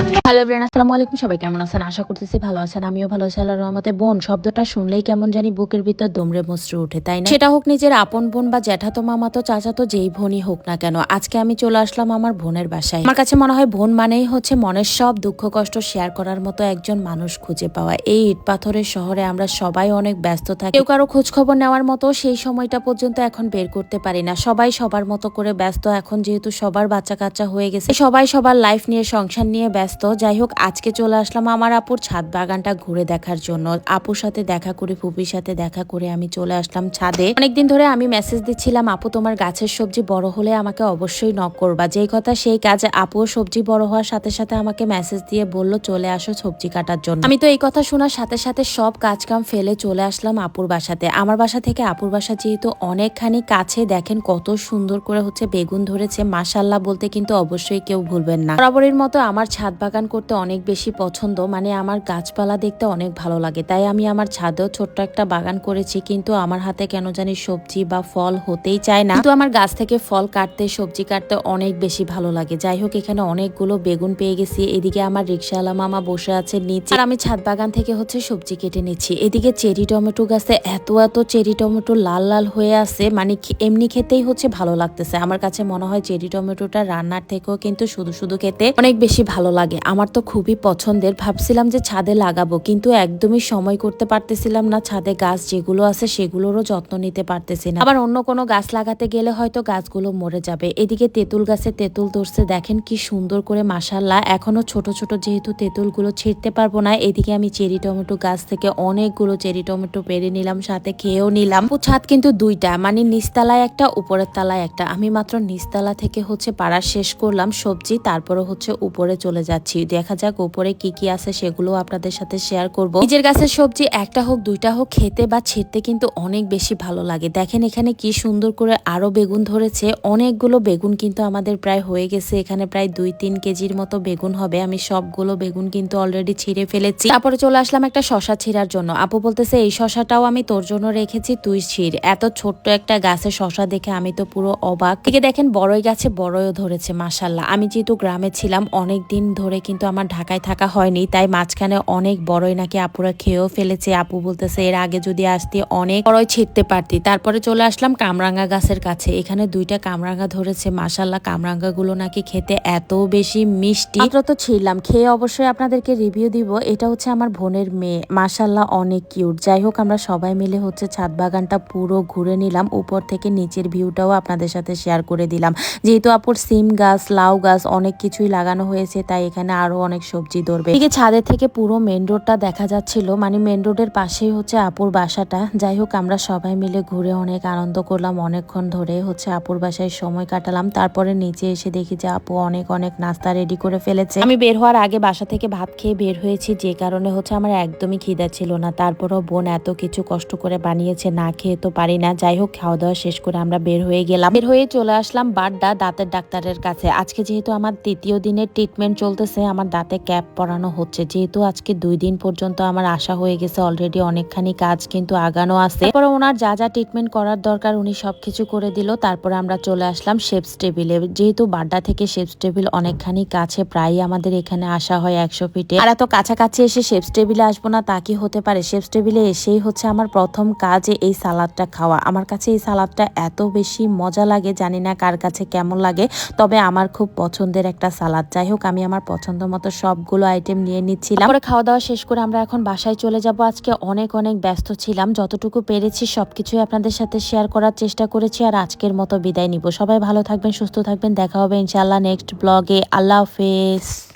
Hello brain আসসালামু আলাইকুম। সবাই কেমন আছেন? আশা করতেছি ভালো আছেন। আমিও ভালো আছি, আল্লাহর রহমতে। বোন, শব্দটা শুনলেই কেমন জানি বুকের ভিতর দমড়ে মুচড়ে ওঠে, তাই না? সেটা হোক নিজের আপন বোন বা জ্যাঠাতো মামাতো চাচাতো যেই বোনই হোক না কেন, আজকে আমি চলে আসলাম আমার বোনের বাসায়। আমার কাছে মনে হয় বোন মানেই হচ্ছে মনের সব দুঃখ কষ্ট শেয়ার করার মতো একজন মানুষ খুঁজে পাওয়া। এই ইট পাথরের শহরে আমরা সবাই অনেক ব্যস্ত থাকি। কেউ কারও খোঁজ খবর নেওয়ার মতো সেই সময়টা পর্যন্ত এখন বের করতে পারি না। সবাই সবার মতো করে ব্যস্ত, এখন যেহেতু সবার বাচ্চা কাচ্চা হয়ে গেছে, সবাই সবার লাইফ নিয়ে সংসার নিয়ে ব্যস্ত যাই হোক আজকে চলে আসলাম আমার আপুর ছাদ বাগানটা ঘুরে দেখার জন্য। আপুর সাথে দেখা করে, ফুপির সাথে দেখা করে আমি চলে আসলাম ছাদে। অনেকদিন ধরে আমি মেসেজ দিচ্ছিলাম, আপু, তোমার গাছের সবজি বড় হলে আমাকে অবশ্যই নক করবা। যেই কথা সেই কাজ, আপুও সবজি বড় হওয়ার সাথে সাথে আমাকে মেসেজ দিয়ে বলল, চলে আসো সবজি কাটার জন্য। আমি তো এই কথা শোনার সাথে সাথে সব কাজ কাম ফেলে চলে আসলাম আপুর বাসাতে। আমার বাসা থেকে আপুর বাসা যেহেতু অনেকখানি কাছে, দেখেন কত সুন্দর করে হচ্ছে বেগুন ধরেছে। মাসাল্লাহ বলতে কিন্তু অবশ্যই কেউ ভুলবেন না। বরাবরের মতো আমার ছাদ বাগান করতে অনেক বেশি পছন্দ মানে আমার গাছপালা দেখতে অনেক ভালো লাগে। তাই আমি আমার ছাদেও ছোট্ট একটা বাগান করেছি, কিন্তু আমার হাতে কেন জানি সবজি বা ফল হতেই চায় না। কিন্তু আমার গাছ থেকে ফল কাটতে, সবজি কাটতে অনেক বেশি ভালো লাগে। যাই হোক, এখানে অনেকগুলো বেগুন পেয়ে গেছি। এদিকে আমার রিক্সাওয়ালা মামা বসে আছে নিচে। আর আমি ছাদ বাগান থেকে হচ্ছে সবজি কেটে নিচ্ছি। এদিকে চেরি টমেটো গাছে এত এত চেরি টমেটো লাল লাল হয়ে আছে মানে এমনি খেতেই হচ্ছে ভালো লাগতেছে। আমার কাছে মনে হয় চেরি টমেটোটা রান্নার থেকেও কিন্তু শুধু শুধু খেতে অনেক বেশি ভালো লাগে। আমার তো খুবই পছন্দের। ভাবছিলাম যে ছাদে লাগাবো, কিন্তু একদমই সময় করতে পারতেছিলাম না। ছাদে গাছ যেগুলো আছে সেগুলোরও যত্ন নিতে পারতেছি না। আবার অন্য কোনো গাছ লাগাতে গেলে হয়তো গাছগুলো মরে যাবে। এদিকে তেঁতুল গাছে তেঁতুল ধরছে। দেখেন কি সুন্দর করে মাসাল্লাহ এখনও ছোট ছোট যেহেতু তেঁতুলগুলো ছিঁড়তে পারব না, এদিকে আমি চেরি টমেটো গাছ থেকে অনেকগুলো চেরি টমেটো পেরে নিলাম, সাথে খেয়েও নিলাম। ও ছাদ কিন্তু দুইটা মানে নিচতলায় একটা, উপরের তলায় একটা। আমি মাত্র নিচতলা থেকে হচ্ছে পাড়া শেষ করলাম সবজি, তারপরে হচ্ছে উপরে চলে যাচ্ছি। দেখা যাক উপরে কি কি আছে সেগুলো আপনাদের সাথে শেয়ার করব। নিজের গাছের সবজি একটা হোক, দুইটা হোক, খেতে বা ছিঁড়তে কিন্তু অনেক বেশি ভালো লাগে। দেখেন এখানে কি সুন্দর করে আরও বেগুন ধরেছে। অনেকগুলো বেগুন কিন্তু আমাদের প্রায় হয়ে গেছে। এখানে প্রায় দুই তিন কেজির মতো বেগুন হবে। আমি সবগুলো বেগুন কিন্তু অলরেডি ছিঁড়ে ফেলেছি। তারপরে চলে আসলাম একটা শশা ছিঁড়ার জন্য। আপু বলতেছে, এই শশাটাও আমি তোর জন্য রেখেছি, তুই ছিঁড়। এত ছোট্ট একটা গাছে শশা দেখে আমি তো পুরো অবাক। থেকে দেখেন, বড়ই গাছে বড়ইও ধরেছে মাসাল্লাহ আমি যেহেতু গ্রামে ছিলাম অনেক দিন ধরে কিন্তু আমার ঢাকায় থাকা হয়নি, তাই মাঝখানে অনেক বড়ই নাকি আপুরা খেয়েও ফেলেছে। আপু বলতেছে, এর আগে যদি আসতে, অনেক বড়ই ছিঁড়তে পারতি। তারপরে চলে আসলাম কামরাঙ্গা গাছের কাছে। এখানে দুইটা কামরাঙ্গা ধরেছে। মাসাল্লাহ কামরাঙ্গা গুলো নাকি খেতে এত বেশি মিষ্টি। মাত্র তো ছিলাম। খেয়ে অবশ্যই আপনাদেরকে রিভিউ দিব। এটা হচ্ছে আমার বোনের মেয়ে। মাসাল্লাহ অনেক কিউট। যাই হোক, আমরা সবাই মিলে হচ্ছে ছাদ বাগানটা পুরো ঘুরে নিলাম। উপর থেকে নিচের ভিউটাও আপনাদের সাথে শেয়ার করে দিলাম। যেহেতু আপুর সিম গাছ, লাউ গাছ অনেক কিছুই লাগানো হয়েছে, তাই এখানে আরও অনেক সবজি ধরবে। এদিকে ছাদের থেকে পুরো মেন রোডটা দেখা যাচ্ছিল মানে মেন রোডের পাশেই হচ্ছে আপুর বাসাটা। যাই হোক, আমরা সবাই মিলে ঘুরে অনেক আনন্দ করলাম, অনেকক্ষণ ধরে হচ্ছে আপুর বাসায় সময় কাটালাম। তারপরে নিচে এসে দেখি যে আপু অনেক অনেক নাস্তা রেডি করে ফেলেছে। আমি বের হওয়ার আগে বাসা থেকে ভাত খেয়ে বের হয়েছি, যে কারণে হচ্ছে আমার একদমই খিদা ছিল না। তারপরও বোন এত কিছু কষ্ট করে বানিয়েছে, না খেয়ে তো পারি না। যাই হোক খাওয়া দাওয়া শেষ করে আমরা বের হয়ে গেলাম। বের হয়ে চলে আসলাম বাড্ডা দাঁতের ডাক্তারের কাছে। আজকে যেহেতু আমার তৃতীয় দিনের ট্রিটমেন্ট চলতেছে আমার দাঁতে ক্যাপ পরানো হচ্ছে। যেহেতু আজকে দুই দিন পর্যন্ত আমার আশা হয়ে গেছে অলরেডি অনেকখানি কাজ কিন্তু আগানো আছে। তারপরে ওনার যা যা ট্রিটমেন্ট করার দরকার, উনি সবকিছু করে দিল। তারপরে আমরা চলে আসলাম শেপস টেবিলে যেহেতু বাড্ডা থেকে শেপস টেবিল অনেকখানি কাছে প্রায় আমাদের এখানে আসা হয় একশো ফিটে আর এত কাছাকাছি এসে শেপস টেবিলে আসব না, তা কি হতে পারে? শেপস টেবিলে এসেই হচ্ছে আমার প্রথম কাজ এই সালাদটা খাওয়া। আমার কাছে এই সালাদটা এত বেশি মজা লাগে, জানি না কার কাছে কেমন লাগে, তবে আমার খুব পছন্দের একটা সালাদ। যাই হোক, আমি আমার পছন্দ মতো সবগুলো আইটেম নিয়ে নিচ্ছিলাম। পরে খাওয়া দাওয়া শেষ করে আমরা এখন বাসায় চলে যাব। আজকে অনেক অনেক ব্যস্ত ছিলাম। যতটুকু পেরেছি সবকিছুই আপনাদের সাথে শেয়ার করার চেষ্টা করেছি আর আজকের মতো বিদায় নিব। সবাই ভালো থাকবেন, সুস্থ থাকবেন। দেখা হবে ইনশাআল্লাহ নেক্সট ব্লগে আল্লাহ হাফেজ।